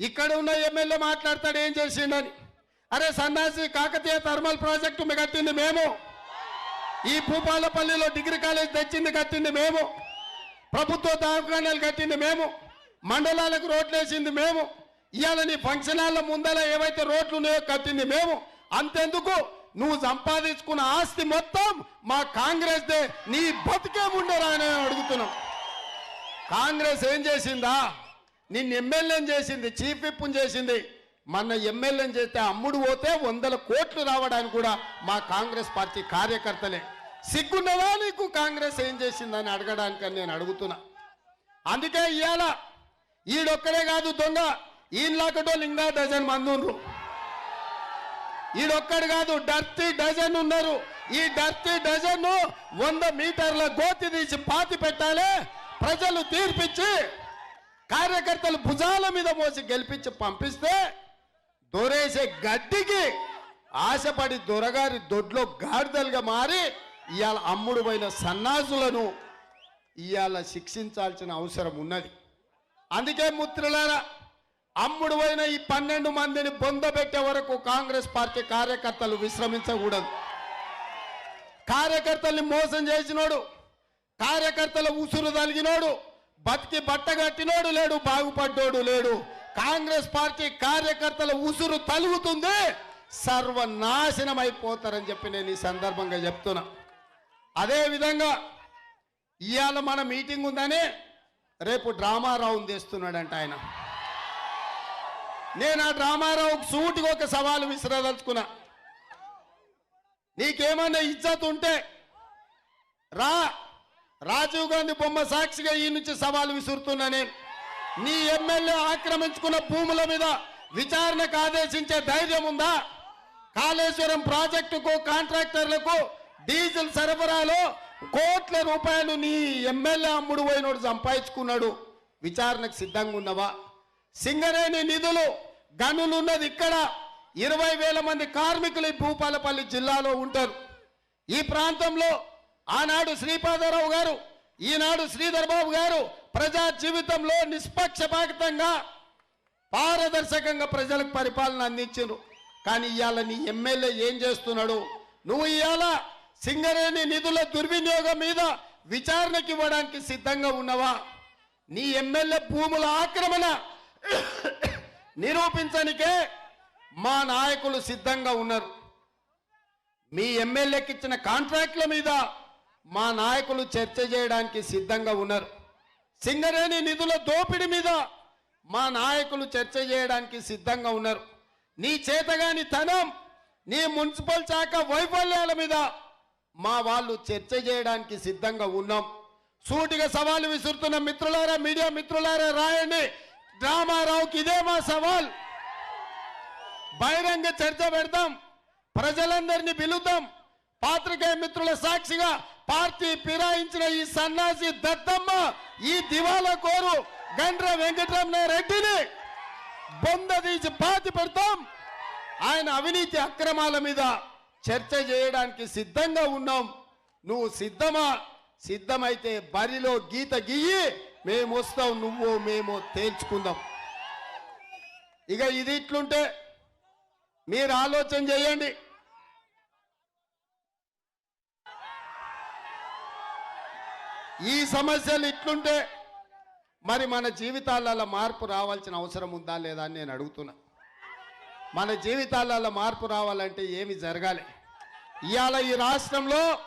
ఇక్కడ ఉన్న ఎమ్మెల్యే మాట్లాడతాడు ఏం చేసిండని. అరే సన్నాసి కాకతీయ థర్మల్ ప్రాజెక్టు కట్టింది మేము. ఈ భూపాలపల్లిలో డిగ్రీ కాలేజ్ తెచ్చింది కట్టింది మేము. ప్రభుత్వ దవాఖానాలు కట్టింది మేము. మండలాలకు రోడ్లు వేసింది మేము. ఇవాళ నీ ఫంక్షన్ హాల్ల ముందర ఏవైతే రోడ్లు ఉన్నాయో కట్టింది మేము. అంతెందుకు? నువ్వు సంపాదించుకున్న ఆస్తి మొత్తం మా కాంగ్రెస్ దే నీ బతికే ఉండరా అని అడుగుతున్నాం. కాంగ్రెస్ ఏం చేసిందా? నిన్ను ఎమ్మెల్యేని చేసింది చీఫ్ విప్ని చేసింది. మన ఎమ్మెల్యేని చేస్తే అమ్ముడు పోతే వందల కోట్లు రావడానికి కూడా మా కాంగ్రెస్ పార్టీ కార్యకర్తలే. సిగ్గున్నదా నీకు? కాంగ్రెస్ ఏం చేసిందని అడగడానికి నేను అడుగుతున్నా. అందుకే ఇవాళ ఈడొక్కడే కాదు దొంగ. ఈయనలాకటో ఇంకా డజన్ మంది ఉన్నారు ఈడొక్కడు కాదు డర్తీ డజన్ ఉన్నారు. ఈ డర్తీ డజన్ వంద మీటర్ల గోతి తీసి పాతి పెట్టాలి. ప్రజలు తీర్పిచ్చి కార్యకర్తలు భుజాల మీద మోసి గెలిపించి పంపిస్తే దొరేసే గడ్డికి ఆశపడి దొరగారి దొడ్లో గాడిదలుగా మారి ఇవాళ అమ్ముడు పోయిన సన్నాసులను ఇవాళ శిక్షించాల్సిన అవసరం ఉన్నది. అందుకే ముత్రులారా అమ్ముడు పోయిన ఈ పన్నెండు మందిని బొందబెట్టే వరకు కాంగ్రెస్ పార్టీ కార్యకర్తలు విశ్రమించకూడదు. కార్యకర్తల్ని మోసం చేసినోడు కార్యకర్తల ఉసురు తలిగినోడు బతికి బట్ట కట్టినోడు లేడు బాగుపడ్డోడు లేడు. కాంగ్రెస్ పార్టీ కార్యకర్తల ఉసురు తలుగుతుంది. సర్వనాశనం అయిపోతారని చెప్పి నేను ఈ సందర్భంగా చెప్తున్నా. అదే విధంగా ఇవాళ మన మీటింగ్ ఉందని రేపు డ్రామా రౌండ్ తెస్తున్నాడంట ఆయన. నేను ఆ డ్రామారావుకు సూటిగా ఒక సవాలు విసిరదలుచుకున్నా. నీకేమన్నా ఇజ్జత్ ఉంటే రా రాజీవ్ గాంధీ బొమ్మ సాక్షిగా ఈ నుంచి సవాలు విసురుతున్నా నేను. నీ ఎమ్మెల్యే ఆక్రమించుకున్న భూముల మీద విచారణకు ఆదేశించే ధైర్యం ఉందా? కాళేశ్వరం ప్రాజెక్టుకు కాంట్రాక్టర్లకు డీజిల్ సరఫరాలో కోట్ల రూపాయలు నీ ఎమ్మెల్యే అమ్ముడు పోయినోడు సంపాదించుకున్నాడు. విచారణకు సిద్ధంగా ఉన్నవా? సింగరేణి నిధులు గనులున్నది ఇక్కడ. ఇరవై వేల మంది కార్మికులు ఈ భూపాలపల్లి జిల్లాలో ఉంటారు. ఈ ప్రాంతంలో ఆనాడు శ్రీపాదరావు గారు ఈనాడు శ్రీధర్బాబు గారు ప్రజా జీవితంలో నిష్పక్షపాతంగా పారదర్శకంగా ప్రజలకు పరిపాలన అందించారు కానీ ఇవాళ నీ ఎమ్మెల్యే ఏం చేస్తున్నాడు? నువ్వు ఇవాళ సింగరేణి నిధుల దుర్వినియోగం మీద విచారణకి ఇవ్వడానికి సిద్ధంగా ఉన్నవా? నీ ఎమ్మెల్యే భూముల ఆక్రమణ నిరూపించనికే మా నాయకులు సిద్ధంగా ఉన్నారు. మీ ఎమ్మెల్యేకి ఇచ్చిన కాంట్రాక్ట్ల మీద మా నాయకులు చర్చ చేయడానికి సిద్ధంగా ఉన్నారు. సింగరేణి నిధుల దోపిడి మీద మా నాయకులు చర్చ చేయడానికి సిద్ధంగా ఉన్నారు. నీ చేతగాని తనం నీ మున్సిపల్ శాఖ వైఫల్యాల మీద మా వాళ్ళు చర్చ చేయడానికి సిద్ధంగా ఉన్నాం. సూటిగా సవాలు విసురుతున్న మిత్రులారా మీడియా మిత్రులారా రాయండి. డ్రామారావుకి ఇదే మా సవాల్. బహిరంగ చర్చ పెడతాం. ప్రజలందరినీ పిలుద్దాం. పాత్రికేయ మిత్రుల సాక్షిగా పార్టీ ఫిరాయించిన ఈ సన్నాసి దత్తమ్మ ఈ దివాలా కోరు గండ్ర వెంకటరమణ రెడ్డిని బొంద తీసి పాతి పెడతాం. ఆయన అవినీతి అక్రమాల మీద చర్చ చేయడానికి సిద్ధంగా ఉన్నాం. నువ్వు సిద్ధమా? సిద్ధమైతే బరిలో గీత గీయి మేము వస్తాం నువ్వు మేము తేల్చుకుందాం. ఇక ఇది ఇట్లుంటే మీరు ఆలోచన చేయండి. ఈ సమస్యలు ఇట్లుంటే మరి మన జీవితాలలో మార్పు రావాల్సిన అవసరం ఉందా లేదా అని నేను అడుగుతున్నా. మన జీవితాలలో మార్పు రావాలంటే ఏమి జరగాలి? ఇవాళ ఈ రాష్ట్రంలో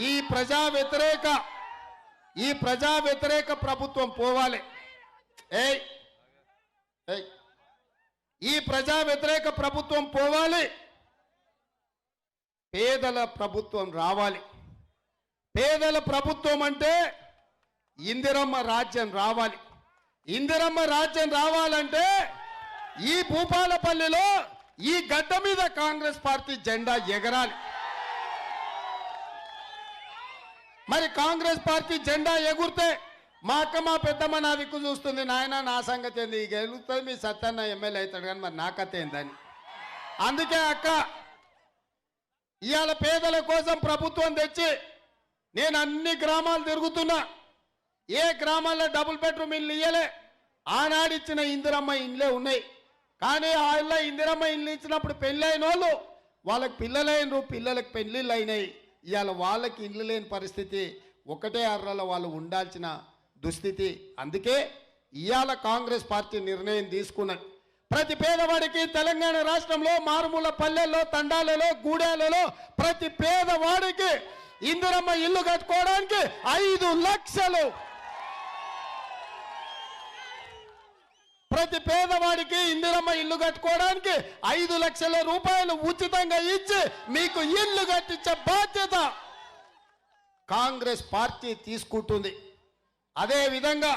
ఈ ప్రజా వ్యతిరేక ఈ ప్రజా వ్యతిరేక ప్రభుత్వం పోవాలి. ఏయ్ ఏయ్ ఈ ప్రజా వ్యతిరేక ప్రభుత్వం పోవాలి. పేదల ప్రభుత్వం రావాలి. పేదల ప్రభుత్వం అంటే ఇందిరమ్మ రాజ్యం రావాలి. ఇందిరమ్మ రాజ్యం రావాలంటే ఈ భూపాలపల్లిలో ఈ గడ్డ మీద కాంగ్రెస్ పార్టీ జెండా ఎగరాలి. మరి కాంగ్రెస్ పార్టీ జెండా ఎగురితే మా అక్క మా పెద్దమ్మ నా దిక్కు చూస్తుంది. నాయన నా సంగతి ఏంది? ఈ గెలుస్తుంది మీ సత్యన్న ఎమ్మెల్యే అవుతాడు కానీ మరి నాకత ఏందని. అందుకే అక్క ఇవాళ పేదల కోసం ప్రభుత్వం తెచ్చి నేను అన్ని గ్రామాలు తిరుగుతున్నా. ఏ గ్రామాల్లో డబుల్ బెడ్రూమ్ ఇల్లు ఇయ్యలే? ఆనాడిచ్చిన ఇందిరమ్మ ఇండ్లే ఉన్నాయి. కానీ ఆ ఇళ్ళ ఇందిరమ్మ ఇండ్లు ఇచ్చినప్పుడు పెళ్ళైన వాళ్ళు వాళ్ళకి పిల్లలైనరు పిల్లలకు పెళ్ళిళ్ళు అయినాయి ఇవాళ వాళ్ళకి ఇండ్లు లేని పరిస్థితి ఒకటే అర్రలో వాళ్ళు ఉండాల్సిన దుస్థితి. అందుకే ఇవాళ కాంగ్రెస్ పార్టీ నిర్ణయం తీసుకున్నది ప్రతి పేదవాడికి తెలంగాణ రాష్ట్రంలో మారుమూల పల్లెల్లో తండాలలో గూడాలలో ప్రతి పేదవాడికి ఇందిరమ్మ ఇల్లు కట్టుకోవడానికి ఐదు లక్షలు. ప్రతి పేదవాడికి ఇందిరమ్మ ఇల్లు కట్టుకోవడానికి ఐదు లక్షల రూపాయలు ఉచితంగా ఇచ్చి మీకు ఇల్లు కట్టించే బాధ్యత కాంగ్రెస్ పార్టీ తీసుకుంటుంది. అదే విధంగా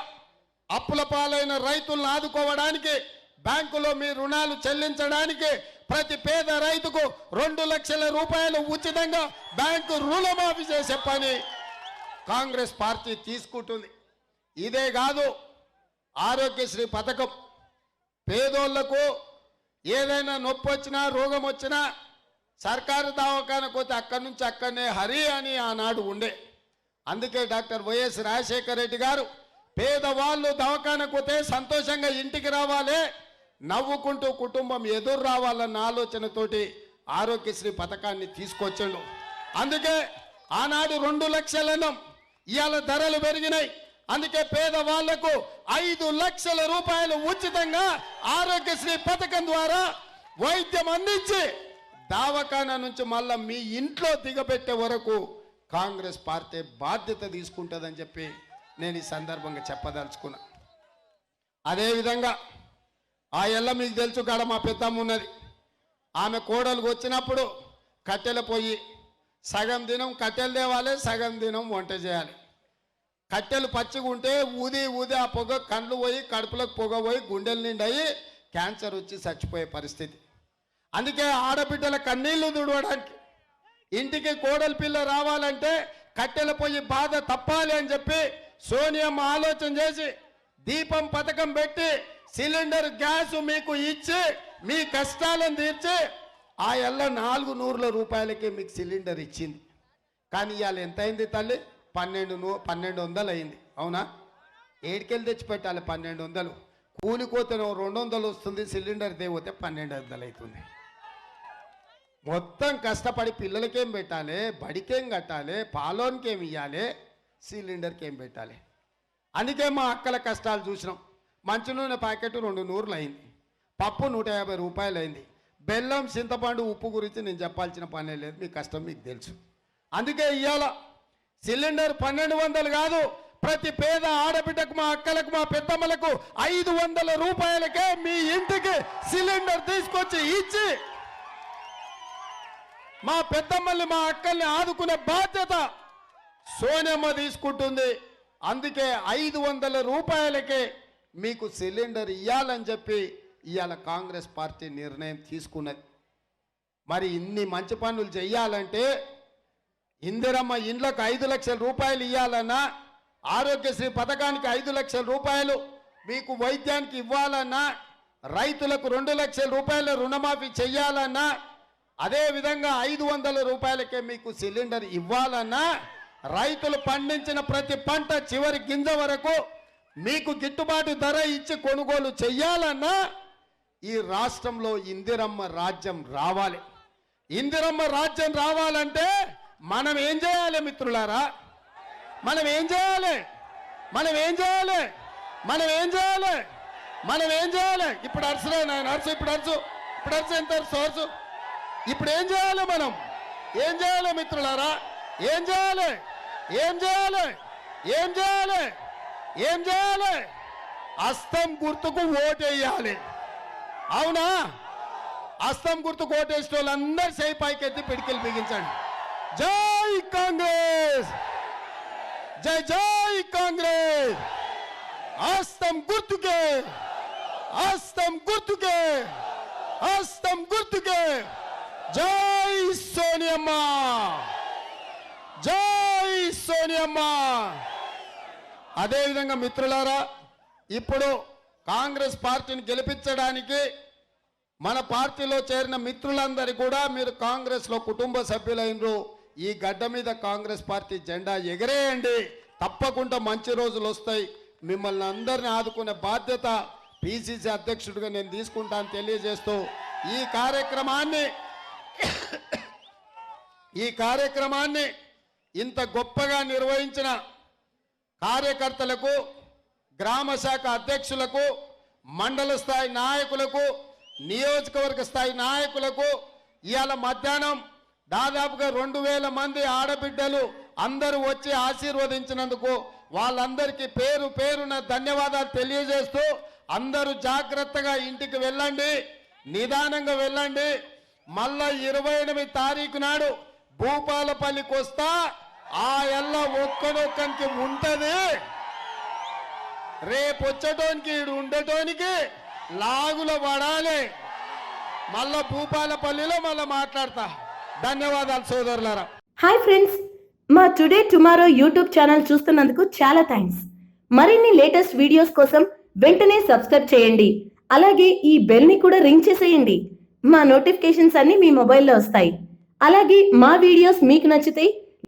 అప్పుల పాలైన రైతులను ఆదుకోవడానికి బ్యాంకులో మీ రుణాలు చెల్లించడానికి ప్రతి పేద రైతుకు రెండు లక్షల రూపాయలు ఉచితంగా బ్యాంకు రుణమాఫీ చేసే పని కాంగ్రెస్ పార్టీ తీసుకుంటుంది. ఇదే కాదు ఆరోగ్యశ్రీ పథకం. పేదోళ్ళకు ఏదైనా నొప్పి వచ్చినా రోగం వచ్చినా సర్కారు దవాఖానకు పోతే అక్కడి నుంచి అక్కడనే హరి అని ఆనాడు ఉండే. అందుకే డాక్టర్ వైఎస్ రాజశేఖర రెడ్డి గారు పేదవాళ్ళు దవాఖానకు పోతే సంతోషంగా ఇంటికి రావాలి నవ్వుకుంటూ కుటుంబం ఎదురు రావాలన్న ఆలోచనతోటి ఆరోగ్యశ్రీ పథకాన్ని తీసుకొచ్చిండు. అందుకే ఆనాడు రెండు లక్షలను ఇవాళ ధరలు పెరిగినాయి. అందుకే పేదవాళ్ళకు ఐదు లక్షల రూపాయలు ఉచితంగా ఆరోగ్యశ్రీ పథకం ద్వారా వైద్యం అందించి దావఖానా నుంచి మళ్ళా మీ ఇంట్లో దిగబెట్టే వరకు కాంగ్రెస్ పార్టీ బాధ్యత తీసుకుంటుందని చెప్పి నేను ఈ సందర్భంగా చెప్పదలుచుకున్నా. అదేవిధంగా ఆ ఎల్ల మీకు తెలుసు కాడ మా పెద్దమ్మ ఉన్నది. ఆమె కోడలు వచ్చినప్పుడు కట్టెల పొయ్యి సగం దినం కట్టెలు తేవాలి సగం దినం వంట చేయాలి. కట్టెలు పచ్చిగుంటే ఊది ఊది ఆ పొగ కండ్లు పోయి కడుపులకు పొగ పోయి గుండెలు నిండయి క్యాన్సర్ వచ్చి చచ్చిపోయే పరిస్థితి. అందుకే ఆడబిడ్డల కన్నీళ్ళు దుడవడానికి. ఇంటికి కోడలి పిల్ల రావాలంటే కట్టెల పొయ్యి బాధ తప్పాలి అని చెప్పి సోనియమ్మ ఆలోచన చేసి దీపం పథకం పెట్టి సిలిండర్ గ్యాస్ మీకు ఇచ్చి మీ కష్టాలను తీర్చి ఆ ఎల్ల నాలుగు నూరుల రూపాయలకే మీకు సిలిండర్ ఇచ్చింది. కానీ ఇవాళ ఎంత అయింది తల్లి? పన్నెండు నూ పన్నెండు వందలు అయింది. అవునా? ఏడికెళ్ళి తెచ్చి పెట్టాలి పన్నెండు వందలు. కూలిపోతే రెండు వందలు వస్తుంది సిలిండర్ దేవతే పన్నెండు వందలు అవుతుంది. మొత్తం కష్టపడి పిల్లలకేం పెట్టాలి? బడికేం కట్టాలి? పాలోనికేం ఇవ్వాలి సిలిండర్కి ఏం పెట్టాలి? అందుకే మా అక్కల కష్టాలు చూసినాం. మంచి నూనె ప్యాకెట్ రెండు నూరులు అయింది పప్పు నూట యాభై రూపాయలు అయింది బెల్లం చింతపండు ఉప్పు గురించి నేను చెప్పాల్సిన పనే లేదు. మీ కష్టం మీకు తెలుసు. అందుకే ఇవాళ సిలిండర్ పన్నెండు వందలు కాదు. ప్రతి పేద ఆడబిడ్డకు మా అక్కలకు మా పెద్దమ్మలకు ఐదు వందల రూపాయలకే మీ ఇంటికి సిలిండర్ తీసుకొచ్చి ఇచ్చి మా పెద్దమ్మల్ని మా అక్కల్ని ఆదుకునే బాధ్యత సోనమ్మ తీసుకుంటుంది. అందుకే ఐదు వందల రూపాయలకే మీకు సిలిండర్ ఇవ్వాలని చెప్పి ఇవాళ కాంగ్రెస్ పార్టీ నిర్ణయం తీసుకున్నది. మరి ఇన్ని మంచి పనులు చెయ్యాలంటే ఇందిరమ్మ ఇండ్లకు ఐదు లక్షల రూపాయలు ఇవ్వాలన్నా ఆరోగ్యశ్రీ పథకానికి ఐదు లక్షల రూపాయలు మీకు వైద్యానికి ఇవ్వాలన్నా రైతులకు రెండు లక్షల రూపాయల రుణమాఫీ చెయ్యాలన్నా అదే విధంగా ఐదు వందల రూపాయలకే మీకు సిలిండర్ ఇవ్వాలన్నా రైతులు పండించిన ప్రతి పంట చివరి గింజ వరకు మీకు గిట్టుబాటు ధర ఇచ్చి కొనుగోలు చెయ్యాలన్నా ఈ రాష్ట్రంలో ఇందిరమ్మ రాజ్యం రావాలి. ఇందిరమ్మ రాజ్యం రావాలంటే మనం ఏం చేయాలి మిత్రులారా? మనం ఏం చేయాలి? మనం ఏం చేయాలి? మనం ఏం చేయాలి? మనం ఏం చేయాలి? ఇప్పుడు అరసులే నాయన అరసు ఇప్పుడు అరసు. ఇప్పుడు అరసు ఎంత అరసు అరసు. ఇప్పుడు ఏం చేయాలి మనం? ఏం చేయాలి మిత్రులారా? ఏం చేయాలి? ఏం చేయాలి? ఏం చేయాలి? ఏం చేయాలి? అస్తం గుర్తుకు ఓటేయాలి. అవునా? అస్తం గుర్తు కోటేసిన వాళ్ళందరూ చేయి పైకెత్తి పిడికిలు బిగించండి. జై కాంగ్రెస్! జై జై కాంగ్రెస్! అస్తం గుర్తుకే! అస్తం గుర్తుకే! అస్తం గుర్తుకే! జై సోనియమ్మ! జై సోనియమ్మ! అదేవిధంగా మిత్రులారా ఇప్పుడు కాంగ్రెస్ పార్టీని గెలిపించడానికి మన పార్టీలో చేరిన మిత్రులందరూ కూడా మీరు కాంగ్రెస్లో కుటుంబ సభ్యులైనరు. ఈ గడ్డ మీద కాంగ్రెస్ పార్టీ జెండా ఎగరేయండి. తప్పకుండా మంచి రోజులు వస్తాయి. మిమ్మల్ని అందరిని ఆదుకునే బాధ్యత పిసిసి అధ్యక్షుడిగా నేను తీసుకుంటాను తెలియజేస్తూ ఈ కార్యక్రమాన్ని ఈ కార్యక్రమాన్ని ఇంత గొప్పగా నిర్వహించిన కార్యకర్తలకు గ్రామ శాఖ అధ్యక్షులకు మండల స్థాయి నాయకులకు నియోజకవర్గ స్థాయి నాయకులకు ఇవాళ మధ్యాహ్నం దాదాపుగా రెండు వేల మంది ఆడబిడ్డలు అందరూ వచ్చి ఆశీర్వదించినందుకు వాళ్ళందరికీ పేరు పేరున ధన్యవాదాలు తెలియజేస్తూ అందరూ జాగ్రత్తగా ఇంటికి వెళ్ళండి నిదానంగా వెళ్ళండి. మళ్ళా ఇరవై ఎనిమిది తారీఖు నాడు భూపాలపల్లికి వస్తా ఆ ఎల్ల ఒక్కడొక్కనికి ఉంటది. రేపు వచ్చేటోనికి ఈడు ఉండేటోనికి లాగుల పడాలి. మళ్ళా భూపాలపల్లిలో మళ్ళా మాట్లాడతా. ధన్యవాదాలు సోదరులారా. హాయ్ ఫ్రెండ్స్ మా టుడే టుమారో యూట్యూబ్ ఛానల్ చూస్తున్నందుకు చాలా థ్యాంక్స్ మరిన్ని లేటెస్ట్ వీడియోస్ కోసం వెంటనే సబ్స్క్రైబ్ చేయండి. అలాగే ఈ బెల్ని కూడా రింగ్ చేసేయండి. మా నోటిఫికేషన్స్ అన్ని మీ మొబైల్లో వస్తాయి. అలాగే మా వీడియోస్ మీకు నచ్చితే